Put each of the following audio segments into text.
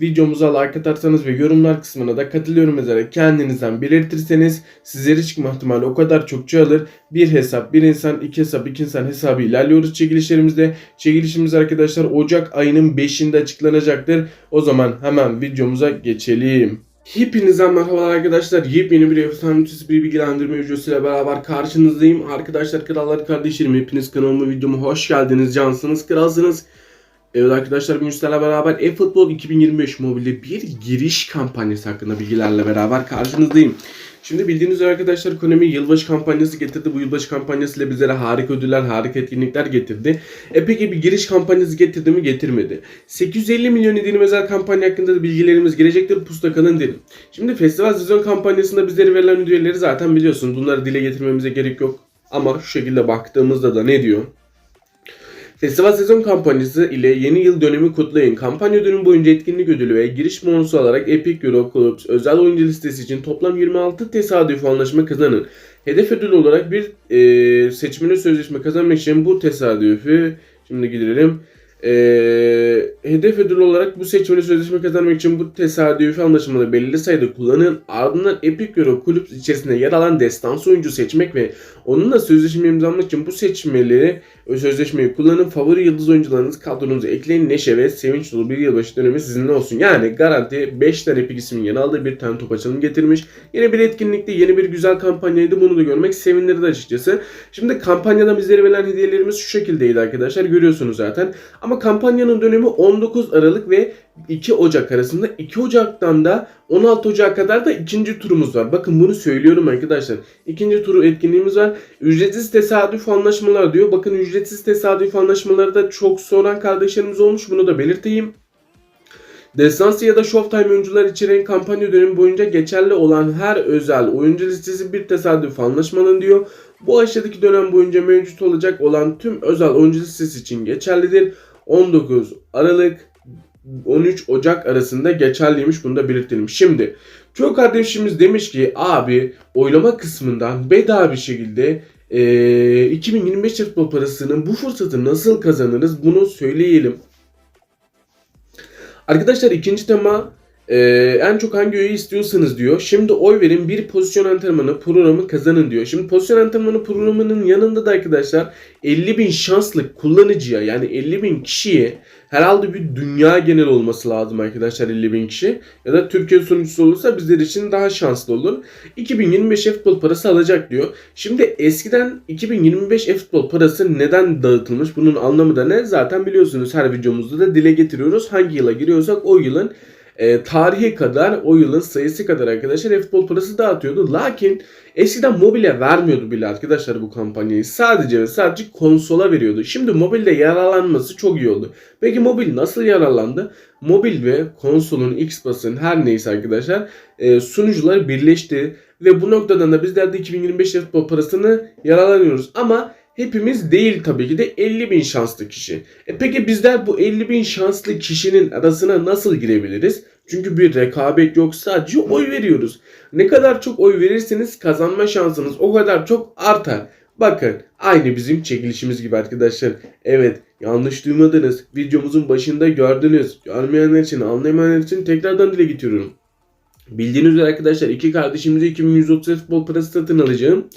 videomuza like atarsanız ve yorumlar kısmına da katılıyorum üzere kendinizden belirtirseniz sizlere çıkma ihtimali o kadar çok çoğalır. Bir hesap, bir insan, iki hesap, iki insan hesabı ilerliyoruz çekilişlerimizde. Çekilişimiz arkadaşlar Ocak ayının 5'inde açıklanacaktır. O zaman hemen videomuza geçelim. Hepinize merhabalar arkadaşlar. Yepyeni bir efsane ötesi bir bilgilendirme videosuyla beraber karşınızdayım. Arkadaşlar krallar kardeşlerim hepiniz kanalıma videoma hoş geldiniz. Cansınız kralsınız. Evet arkadaşlar bugün sizlerle beraber eFootball 2025 mobilde bir giriş kampanyası hakkında bilgilerle beraber karşınızdayım. Şimdi bildiğiniz üzere arkadaşlar Konami yılbaşı kampanyası getirdi. Bu yılbaşı kampanyasıyla bizlere harika ödüller, harika etkinlikler getirdi. E peki bir giriş kampanyası getirdi mi? Getirmedi. 850 milyon indirim özel kampanya hakkında da bilgilerimiz gelecektir. Pusta kalın derim. Şimdi festival sezon kampanyasında bizlere verilen ödülleri zaten biliyorsunuz. Bunları dile getirmemize gerek yok. Ama şu şekilde baktığımızda da ne diyor? Festival sezon kampanyası ile yeni yıl dönemi kutlayın. Kampanya dönemi boyunca etkinlik ödülü ve giriş bonusu alarak Epic Euro özel oyuncu listesi için toplam 26 tesadüf anlaşma kazanın. Hedef ödül olarak bir e, seçmeli sözleşme kazanmak için bu tesadüfü şimdi gidelim. E, hedef ödül olarak bu seçmeli sözleşme kazanmak için bu tesadüfi anlaşmaları belirli sayıda kullanın. Ardından Epic Euro Clubs içerisinde yer alan destansı oyuncu seçmek ve onunla sözleşme imzalamak için bu seçmeleri sözleşmeyi kullanın. Favori yıldız oyuncularınızı kadronuza ekleyin. Neşe ve sevinç dolu bir yılbaşı dönemi sizinle olsun. Yani garanti 5 tane Epic ismin yer aldığı bir tane top açılım getirmiş. Yeni bir etkinlikte yeni bir güzel kampanyaydı. Bunu da görmek sevindirdi açıkçası. Şimdi kampanyadan bizlere verilen hediyelerimiz şu şekildeydi arkadaşlar. Görüyorsunuz zaten. Ama kampanyanın dönemi 19 Aralık ve 2 Ocak arasında 2 Ocak'tan da 16 Ocak'a kadar da ikinci turumuz var. Bakın bunu söylüyorum arkadaşlar. İkinci turu etkinliğimiz var. Ücretsiz tesadüf anlaşmalar diyor. Bakın ücretsiz tesadüf anlaşmaları da çok soran kardeşlerimiz olmuş. Bunu da belirteyim. Destansı ya da Showtime oyuncular içeren kampanya dönemi boyunca geçerli olan her özel oyuncu listesi bir tesadüf anlaşmanın diyor. Bu aşağıdaki dönem boyunca mevcut olacak olan tüm özel oyuncu listesi için geçerlidir. 19 Aralık 13 Ocak arasında geçerliymiş bunu da belirtelim. Şimdi çoğu kardeşimiz demiş ki abi oylama kısmından bedava bir şekilde e, 2025 futbol parasının bu fırsatı nasıl kazanırız bunu söyleyelim. Arkadaşlar ikinci tema e, en çok hangi üyeyi istiyorsanız diyor. Şimdi oy verin bir pozisyon antrenmanı programı kazanın diyor. Şimdi pozisyon antrenmanı programının yanında da arkadaşlar 50 bin şanslı kullanıcıya yani 50 bin kişiye herhalde bir dünya genel olması lazım arkadaşlar 50 bin kişi. Ya da Türkiye sunucusu olursa bizler için daha şanslı olur. 2025 futbol parası alacak diyor. Şimdi eskiden 2025 futbol parası neden dağıtılmış? Bunun anlamı da ne? Zaten biliyorsunuz her videomuzda da dile getiriyoruz. Hangi yıla giriyorsak o yılın e, tarihi kadar o yılın sayısı kadar arkadaşlar futbol parası dağıtıyordu. Lakin eskiden mobile vermiyordu bile arkadaşlar bu kampanyayı. Sadece ve sadece konsola veriyordu. Şimdi mobilde yararlanması çok iyi oldu. Peki mobil nasıl yararlandı? Mobil ve konsolun, Xbox'ın her neyse arkadaşlar e, sunucular birleşti. Ve bu noktadan da bizler de 2025 futbol parasını yararlanıyoruz. Ama Hepimiz değil tabii ki de 50 bin şanslı kişi. E peki bizler bu 50 bin şanslı kişinin arasına nasıl girebiliriz? Çünkü bir rekabet yok sadece oy veriyoruz. Ne kadar çok oy verirseniz kazanma şansınız o kadar çok artar. Bakın aynı bizim çekilişimiz gibi arkadaşlar. Evet yanlış duymadınız. Videomuzun başında gördünüz. Görmeyenler için anlamayanlar için tekrardan dile getiriyorum. Bildiğiniz üzere arkadaşlar iki kardeşimize 2130 futbol parası satın alacağım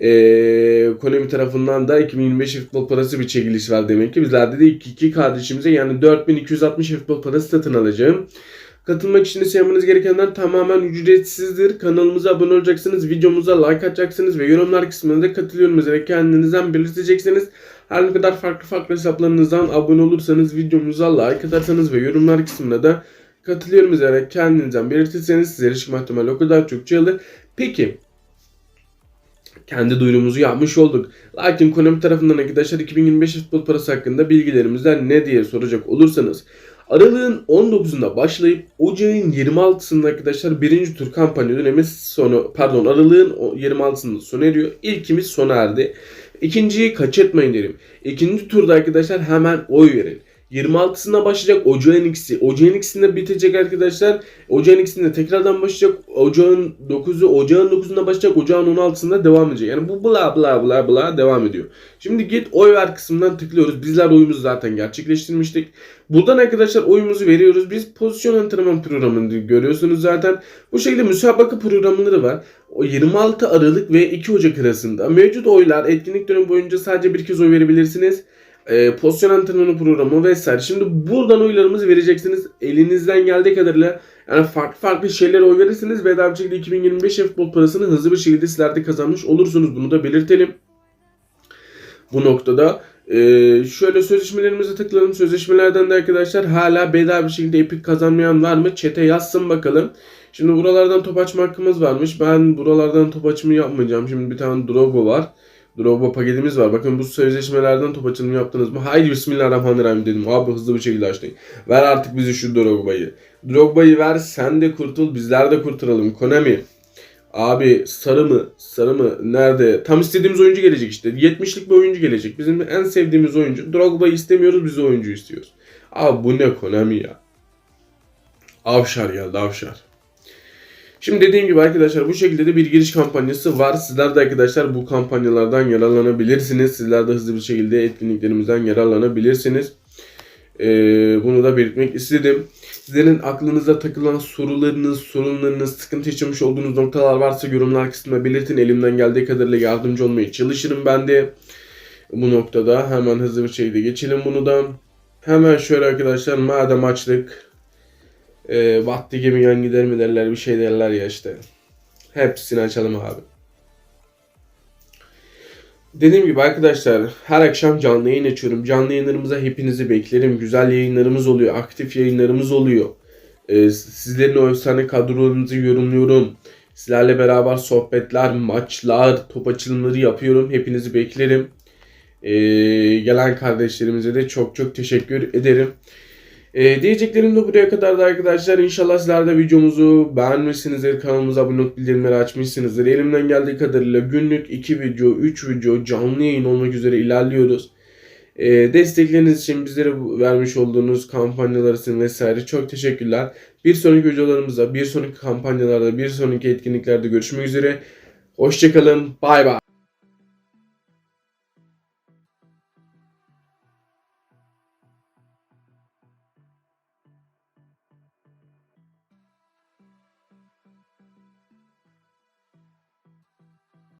e, Konami tarafından da 2025 futbol parası bir çekiliş var demek ki. Bizlerde de iki, iki kardeşimize yani 4260 futbol parası satın alacağım. Katılmak için ise yapmanız gerekenler tamamen ücretsizdir. Kanalımıza abone olacaksınız, videomuza like atacaksınız ve yorumlar kısmında katılıyorum üzere kendinizden belirteceksiniz. Her ne kadar farklı farklı hesaplarınızdan abone olursanız, videomuza like atarsanız ve yorumlar kısmına da katılıyorum üzere kendinizden belirtirseniz sizlere çıkma ihtimali o kadar çok alır. Peki kendi duyurumuzu yapmış olduk. Lakin Konami tarafından arkadaşlar 2025 futbol parası hakkında bilgilerimizden ne diye soracak olursanız Aralığın 19'unda başlayıp Ocağın 26'sında arkadaşlar birinci tur kampanya dönemi sonu pardon Aralığın o 26'sında sona eriyor. İlkimiz sona erdi. İkinciyi kaçırtmayın derim. İkinci turda arkadaşlar hemen oy verin. 26'sında başlayacak Ocağın ikisi. Ocağın ikisinde bitecek arkadaşlar. Ocağın ikisinde tekrardan başlayacak. Ocağın 9'u Ocağın 9'unda başlayacak. Ocağın 16'sında devam edecek. Yani bu bla bla bla bla devam ediyor. Şimdi git oy ver kısmından tıklıyoruz. Bizler oyumuzu zaten gerçekleştirmiştik. Buradan arkadaşlar oyumuzu veriyoruz. Biz pozisyon antrenman programını görüyorsunuz zaten. Bu şekilde müsabaka programları var. O 26 Aralık ve 2 Ocak arasında mevcut oylar etkinlik dönemi boyunca sadece bir kez oy verebilirsiniz. Ee, pozisyon antrenmanı programı vesaire. Şimdi buradan oylarımızı vereceksiniz. Elinizden geldiği kadarıyla yani farklı farklı şeylere oy verirsiniz ve daha bir şekilde 2025 futbol parasını hızlı bir şekilde sizler de kazanmış olursunuz. Bunu da belirtelim. Bu noktada ee, şöyle sözleşmelerimize tıklayalım. Sözleşmelerden de arkadaşlar hala bedava bir şekilde Epic kazanmayan var mı? Çete yazsın bakalım. Şimdi buralardan top açma hakkımız varmış. Ben buralardan top açımı yapmayacağım. Şimdi bir tane Drogo var. Drogba paketimiz var. Bakın bu sözleşmelerden top açılımı yaptınız mı? Haydi bismillahirrahmanirrahim dedim. Abi hızlı bir şekilde açtın. Ver artık bizi şu Drogba'yı. Drogba'yı ver sen de kurtul bizler de kurtulalım. Konami. Abi sarı mı? Sarı mı? Nerede? Tam istediğimiz oyuncu gelecek işte. 70'lik bir oyuncu gelecek. Bizim en sevdiğimiz oyuncu. Drogba'yı istemiyoruz biz oyuncu istiyoruz. Abi bu ne Konami ya? Avşar geldi avşar. Şimdi dediğim gibi arkadaşlar bu şekilde de bir giriş kampanyası var. Sizler de arkadaşlar bu kampanyalardan yararlanabilirsiniz. Sizler de hızlı bir şekilde etkinliklerimizden yararlanabilirsiniz. Ee, bunu da belirtmek istedim. Sizlerin aklınıza takılan sorularınız, sorunlarınız, sıkıntı yaşamış olduğunuz noktalar varsa yorumlar kısmına belirtin. Elimden geldiği kadarıyla yardımcı olmaya çalışırım ben de. Bu noktada hemen hızlı bir şekilde geçelim bunu da. Hemen şöyle arkadaşlar madem açtık e, vakti gibi yan gider mi derler bir şey derler ya işte. Hepsini açalım abi. Dediğim gibi arkadaşlar her akşam canlı yayın açıyorum. Canlı yayınlarımıza hepinizi beklerim. Güzel yayınlarımız oluyor. Aktif yayınlarımız oluyor. Ee, sizlerin o efsane kadrolarınızı yorumluyorum. Sizlerle beraber sohbetler, maçlar, top açılımları yapıyorum. Hepinizi beklerim. Ee, gelen kardeşlerimize de çok çok teşekkür ederim. Ee, diyeceklerim de buraya kadar da arkadaşlar. İnşallah sizler de videomuzu beğenmişsinizdir. Kanalımıza abone olup bildirimleri açmışsınızdır. Elimden geldiği kadarıyla günlük 2 video, 3 video canlı yayın olmak üzere ilerliyoruz. Ee, destekleriniz için bizlere vermiş olduğunuz kampanyalar için vesaire çok teşekkürler. Bir sonraki videolarımızda, bir sonraki kampanyalarda, bir sonraki etkinliklerde görüşmek üzere. Hoşçakalın. Bay bay.